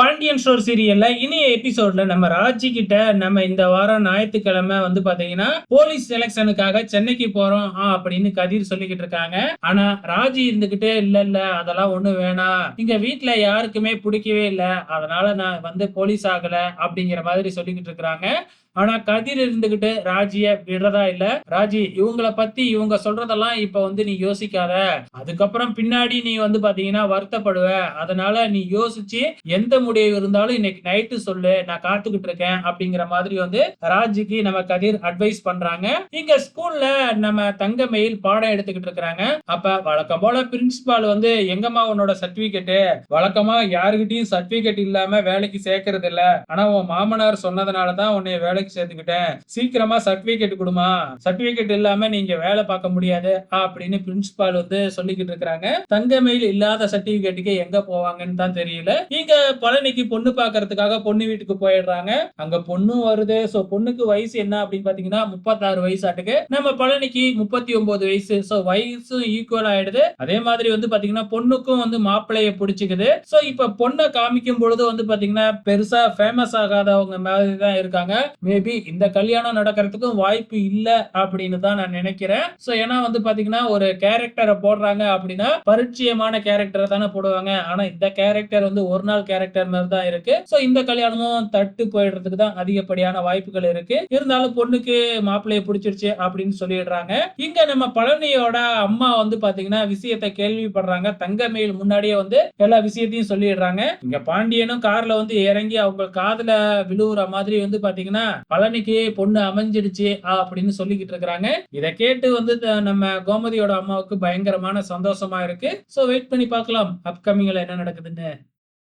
Pandian store சீரியல்ல இனிய எபிசோட்ல நம்ம ராஜி கிட்ட நம்ம இந்த வாரம் ஞாயிற்றுக்கிழமை வந்து பாத்தீங்கன்னா போலீஸ் செலக்ஷனுக்காக சென்னைக்கு போறோம். அப்படின்னு கதிர் சொல்லிக்கிட்டு இருக்காங்க. ஆனா ராஜி இருந்துகிட்டே இல்ல இல்ல அதெல்லாம் ஒண்ணு வேணாம். இங்க வீட்டுல யாருக்குமே பிடிக்கவே இல்ல. அதனால நான் வந்து போலீஸ் ஆகல அப்படிங்கிற மாதிரி சொல்லிக்கிட்டு இருக்காங்க ஆனா கதிர் இருந்துகிட்டு ராஜிய விடுறதா இல்ல? ராஜி இவங்கள பத்தி இவங்க சொல்றதெல்லாம் இப்ப வந்து நீ யோசிக்காத. அதுக்கப்புறம் பின்னாடி நீ வந்து பாத்தீங்கன்னா வருத்தப்படுவ. அதனால நீ யோசிச்சு எந்த முடிவு இருந்தாலும் இன்னைக்கு நைட்டு சொல்லு. நான் காத்துக்கிட்டு இருக்கேன் அப்படிங்கிற மாதிரி வந்து ராஜிக்கு நம்ம கதிர் அட்வைஸ் பண்றாங்க. இங்க ஸ்கூல்ல நம்ம தங்கமயில் பாடம் எடுத்துக்கிட்டு இருக்கிறாங்க. அப்ப வழக்கம் போல பிரின்சிபால் வந்து எங்கம்மா உன்னோட சர்டிபிகேட் வழக்கமா யாருகிட்டயும் சர்டிபிகேட் இல்லாம வேலைக்கு சேர்க்கறது இல்ல. ஆனா உன் மாமனார் சொன்னதுனாலதான் உன்னை வேலைக்கு சேர்த்துக்கிட்டேன். சீக்கிரமா சர்டிபிகேட் கொடுமா. சர்டிபிகேட் இல்லாம நீங்க வேலை பார்க்க முடியாது அப்படின்னு பிரின்சிபால் வந்து சொல்லிக்கிட்டு இருக்காங்க தங்கமையில் இல்லாத சர்டிபிகேட்டுக்கு எங்க போவாங்கன்னு தான் தெரியல. இங்க பழனிக்கு பொண்ணு பாக்குறதுக்காக பொண்ணு வீட்டுக்கு போயிடுறாங்க. அங்க பொண்ணும் வருது. சோ பொண்ணுக்கு வயசு என்ன அப்படின்னு பாத்தீங்கன்னா முப்பத்தாறு வயசாட்டுக்கு. நம்ம பழனிக்கு முப்பத்தி ஒன்பது வயசு. சோ வயசும் ஈக்குவல் ஆயிடுது. அதே மாதிரி வந்து பாத்தீங்கன்னா பொண்ணுக்கும் வந்து மாப்பிள்ளைய பிடிச்சிக்குது. சோ இப்ப பொண்ணை காமிக்கும் பொழுது வந்து பாத்தீங்கன்னா பெருசா ஃபேமஸ் ஆகாதவங்க மாதிரி தான் இருக்காங்க. மேபி இந்த கல்யாணம் நடக்கிறதுக்கும் வாய்ப்பு இல்லை அப்படின்னு தான் நான் நினைக்கிறேன். ஸோ ஏன்னா வந்து பாத்தீங்கன்னா ஒரு கேரக்டரை போடுறாங்க அப்படின்னா பரிச்சயமான கேரக்டரை தானே போடுவாங்க. ஆனா இந்த கேரக்டர் வந்து ஒரு நாள் கேரக்டர் மாதிரி தான் இருக்கு. ஸோ இந்த கல்யாணமும் தட்டு போயிடுறதுக்கு தான் அதிகப்படியான வாய்ப்புகள் இருக்கு. இருந்தாலும் பொண்ணுக்கு மாப்பிள்ளைய பிடிச்சிருச்சு அப்படின்னு சொல்லிடுறாங்க. இங்க நம்ம பழனியோட அம்மா வந்து பாத்தீங்கன்னா விஷயத்தை கேள்விப்படுறாங்க. தங்கமயில் முன்னாடியே வந்து எல்லா விஷயத்தையும் சொல்லிடுறாங்க. இங்க பாண்டியனும் கார்ல வந்து இறங்கி அவங்க காதுல விழுவுற மாதிரி வந்து பாத்தீங்கன்னா பழனிக்கு பொண்ணு அமைஞ்சிடுச்சு அப்படின்னு சொல்லிக்கிட்டு இருக்கிறாங்க. இதை கேட்டு வந்து த- நம்ம கோமதியோட அம்மாவுக்கு பயங்கரமான சந்தோஷமா இருக்கு. சோ வெயிட் பண்ணி பார்க்கலாம். அப்கமிங்ல என்ன நடக்குதுன்னு.